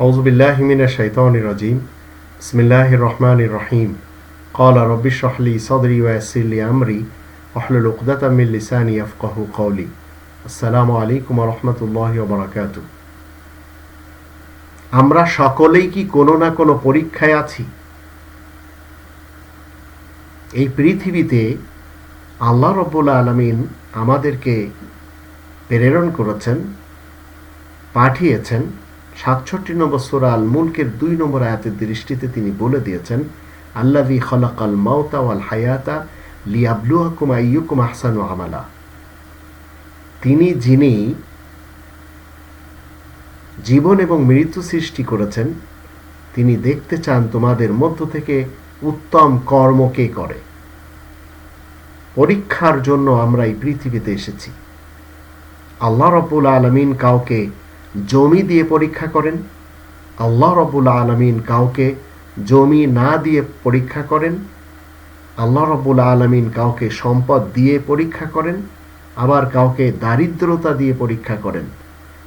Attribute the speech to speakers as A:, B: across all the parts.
A: أعوذ بالله من الشيطان الرجيم بسم الله الرحمن الرحيم قال رب اشرح لي صدري ويسر لي أمري واحلل عقدة من لساني يفقه قولي السلام عليكم ورحمة الله وبركاته আমরা সকলেই কি কোনো না কোনো পরীক্ষায় আছি এই পৃথিবীতে আল্লাহ রব্বুল আলমিন আমাদেরকে প্রেরণ করেছেন পাঠিয়েছেন সাতষট্টি নম্বর সোরা আল মুলকের দুই নম্বর আয়াতের দৃষ্টিতে তিনি বলে দিয়েছেন আল্লাহি খলাকাল মাওতা ওয়াল হায়াতা লিয়াবলুহাকুম আইয়ুকুম আহসানু আমালা। তিনি, যিনি জীবন এবং মৃত্যু সৃষ্টি করেছেন, তিনি দেখতে চান তোমাদের মধ্য থেকে উত্তম কর্ম কে করে। পরীক্ষার জন্য আমরা এই পৃথিবীতে এসেছি। আল্লাহ রব্বুল আলমিন কাউকে জমি দিয়ে পরীক্ষা করেন। আল্লাহ রব্বুল আলমিন কাউকে জমি না দিয়ে পরীক্ষা করেন। আল্লাহ রব্বুল আলমিন কাউকে সম্পদ দিয়ে পরীক্ষা করেন। আবার কাউকে দারিদ্রতা দিয়ে পরীক্ষা করেন।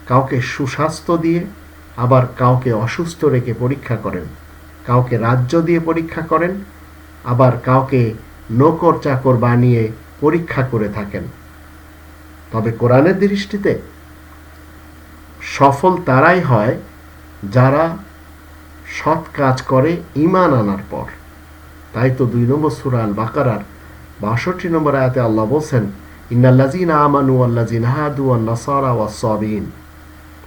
A: কাউকে সুস্বাস্থ্য দিয়ে, আবার কাউকে অসুস্থ রেখে পরীক্ষা করেন। কাউকে রাজ্য দিয়ে পরীক্ষা করেন, আবার কাউকে নকর চাকর বানিয়ে পরীক্ষা করে থাকেন। তবে কোরআনের দৃষ্টিতে সফল তারাই হয় যারা সৎ কাজ করে ইমান আনার পর। তাই তো দুই নম্বর সুরাল বাকারার বাষট্টি নম্বর আয়াতে আল্লাহ বলছেন ইন্নাল্লাজিন আমানু আল্লাজিন হাদু আল্লাসারা ওয়াসবিন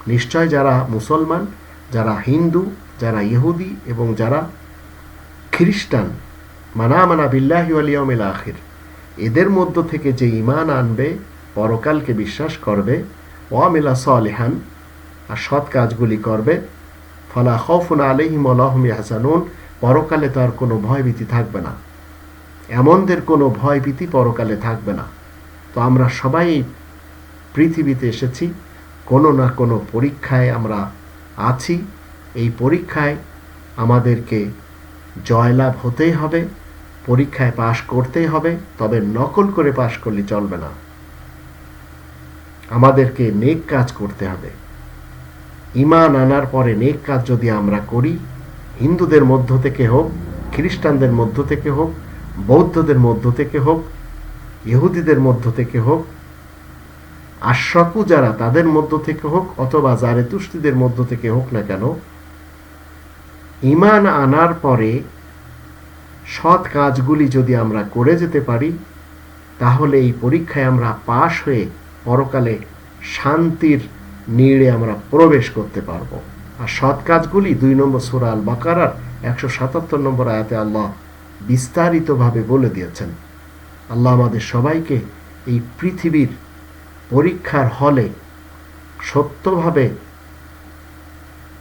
A: নিশ্চয় যারা মুসলমান, যারা হিন্দু, যারা ইহুদি এবং যারা খ্রিস্টান মানা মানা বিল্লাহি আলিয়মিল আখির, এদের মধ্য থেকে যে ইমান আনবে, পরকালকে বিশ্বাস করবে ওয়ামিলা সলেহান আর সৎ কাজগুলি করবে। ফলা খফুন আলহিম আলহম হাসানুন পরকালে তার কোনো ভয়ভীতি থাকবে না। এমনদের কোনো ভয়ভীতি পরকালে থাকবে না। তো আমরা সবাই পৃথিবীতে এসেছি, কোনো না কোনো পরীক্ষায় আমরা আছি। এই পরীক্ষায় আমাদেরকে জয়লাভ হতেই হবে, পরীক্ষায় পাশ করতেই হবে, তবে নকল করে পাশ করলে চলবে না। আমাদেরকে নেক কাজ করতে হবে। ইমান আনার পরে নেক কাজ যদি আমরা করি, হিন্দুদের মধ্য থেকে হোক, খ্রিস্টানদের মধ্য থেকে হোক, বৌদ্ধদের মধ্য থেকে হোক, ইহুদিদের মধ্য থেকে হোক আশ্বাকু যারা তাদের মধ্য থেকে হোক অথবা জারেতুষ্টিদের মধ্য থেকে হোক না কেন ইমান আনার পরে সৎ কাজগুলি যদি আমরা করে যেতে পারি, তাহলে এই পরীক্ষায় আমরা পাশ হয়ে পরকালে শান্তির নীড়ে আমরা প্রবেশ করতে পারব। আর সৎ কাজগুলি দুই নম্বর সুরা সুরাল বাকারার একশো সাতাত্তর নম্বর আয়াতে আল্লাহ বিস্তারিতভাবে বলে দিয়েছেন। আল্লাহ আমাদের সবাইকে এই পৃথিবীর পরীক্ষার হলে সত্যভাবে,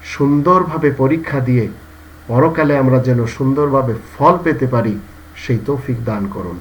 A: সুন্দরভাবে পরীক্ষা দিয়ে পরকালে আমরা যেন সুন্দরভাবে ফল পেতে পারি, সেই তৌফিক দান করুন।